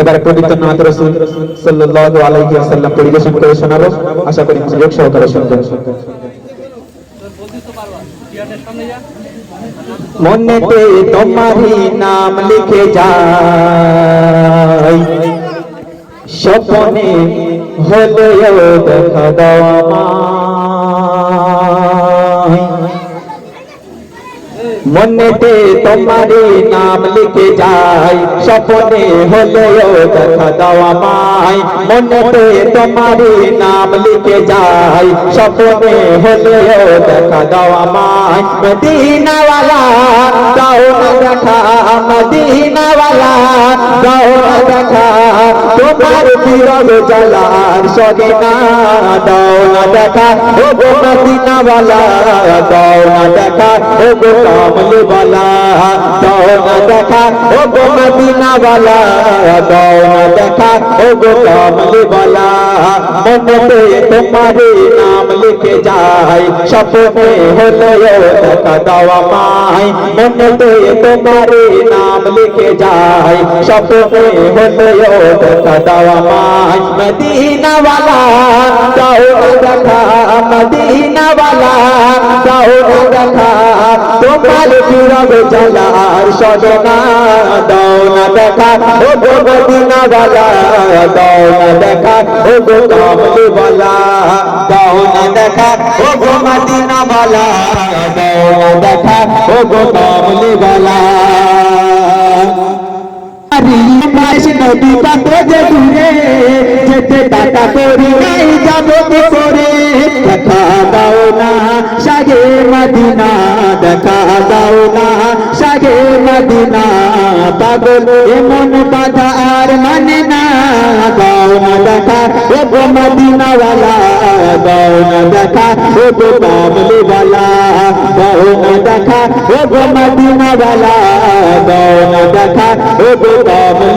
এবার পবিত্র নাথ রসুল সাল্লাল্লাহু আলাইহি ওয়াসাল্লাম পরিবেশন করে শোনাবো। আশা করি মনোযোগ সহকারে শুনবেন। মনেতে তোমারই নাম লিখে যাই স্বপ্নে হলেও দেখা দাও আমায় মনেতে তোমারই নাম লিখে যাই স্বপ্নে হলেও দেখা দাও আমায় মনেতে তোমারই নাম লিখে যাই স্বপ্নে হলেও দেখা দাও আমায় মদিনাওয়ালা দাও না দেখা মদিনাওয়ালা দাও না দেখা তোমার বিরল জলার সগে না দাও না দেখা ও গো মদিনাওয়ালা দাও না দেখা ও গো কামলিওয়ালা দাও না দেখা ও দাও না দেখা ও গো কামলিওয়ালা মনেতে তোমারে নাম লিখে যাই স্বপ্নে হলেও দেখা দাও আমায়। মনেতে তোমারে নাম লিখে যাই স্বপ্নে হলেও দেখা দাও আমায়। মদিনাওয়ালা দাও না দেখা, মদিনাওয়ালা দাও না দেখা তোমার বিরগ জলার সজনা, দাও না দেখা, ও গো মদিনাওয়ালা দাও না দেখা, ও গো কামলিওয়ালা দাও না দেখা, ও গো মদিনাওয়ালা দাও না দেখা, ও গো কামলিওয়ালা নদী কত যে দূরে যেতে টাকা করি নাই যাব কি করে? দেখা দাও না সাগে মদিনা দেখা দাও না সাগে মদিনা, পাগল এমন বাধা আর মানে না। দাও না দেখা ও গো মদিনাওয়ালা, দাও না দেখা ও গো কামলিওয়ালা দাও না দেখা ও গো মদিনাওয়ালা, দাও না দেখা ও গো কামলিওয়ালা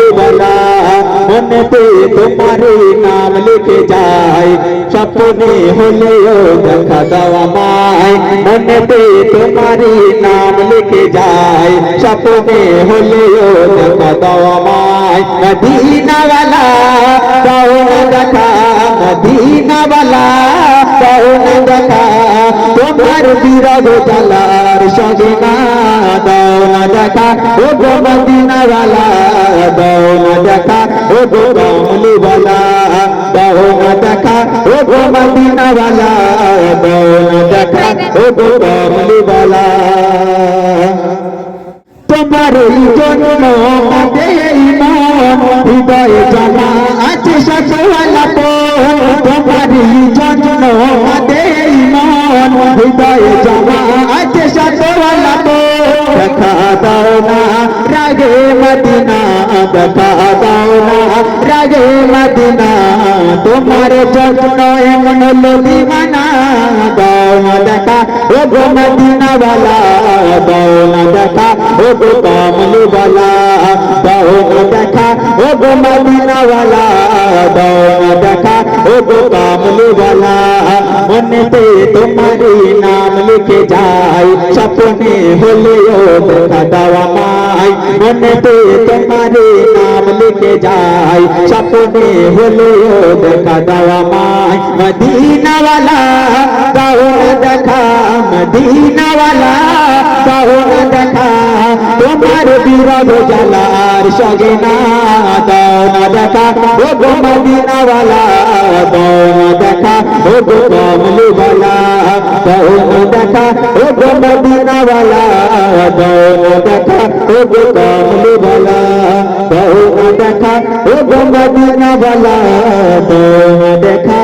মনেতে তোমারে নাম লিখে যায়। স্বপ্নে হলেও দেখা দাও আমায়। মনেতে তোমারে নাম লিখে যায়। স্বপ্নে হলেও দেখা দাও আমায়। মদিনাওয়ালা দাও না দেখা। মদিনাওয়ালা দাও না দেখা। তোমার বিরগ জালার সঙ্গে না দাও না দেখা ও গো মদিনাওয়ালা দাও না দেখা ও গো কামলিওয়ালা দাও না দেখা ও গো মদিনাওয়ালা দাও না দেখা ও গো কামলিওয়ালা তোমার জন্য হৃদয়ে জমা আছে সকলা তোমার জন্য ইমান জমা দাও না রাগে মদিনা দেখা দাও না রাগে মদিনা তোমার জন্য এমন লোভি মানা দাও না দেখা ও গো মদিনাওয়ালা দাও না দেখা ও গো কামলিওয়ালা দাও না দেখা ও গো মদিনাওয়ালা দাও না দেখা ও গো কামলিওয়ালা মনেতে লিখে যাই, স্বপ্নে হলেও দেখা দাও আমায়। মনেতে তোমারই নাম লিখে যাই, স্বপ্নে হলেও দেখা দাও আমায়। মদিনাওয়ালা দাও দেখা, মদিনাওয়ালা দাও দেখা। তোমার বিরগ জালার সগে না দাও না দেখা ও গো মদিনাওয়ালা না দেখা ও গো কমলিওয়ালা না দেখা ও গো মদিনাওয়ালা না দেখা ও গো কমলিওয়ালা না দেখা ও গো মদিনাওয়ালা না দেখা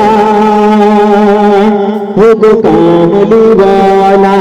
ও গো কামলিওয়ালা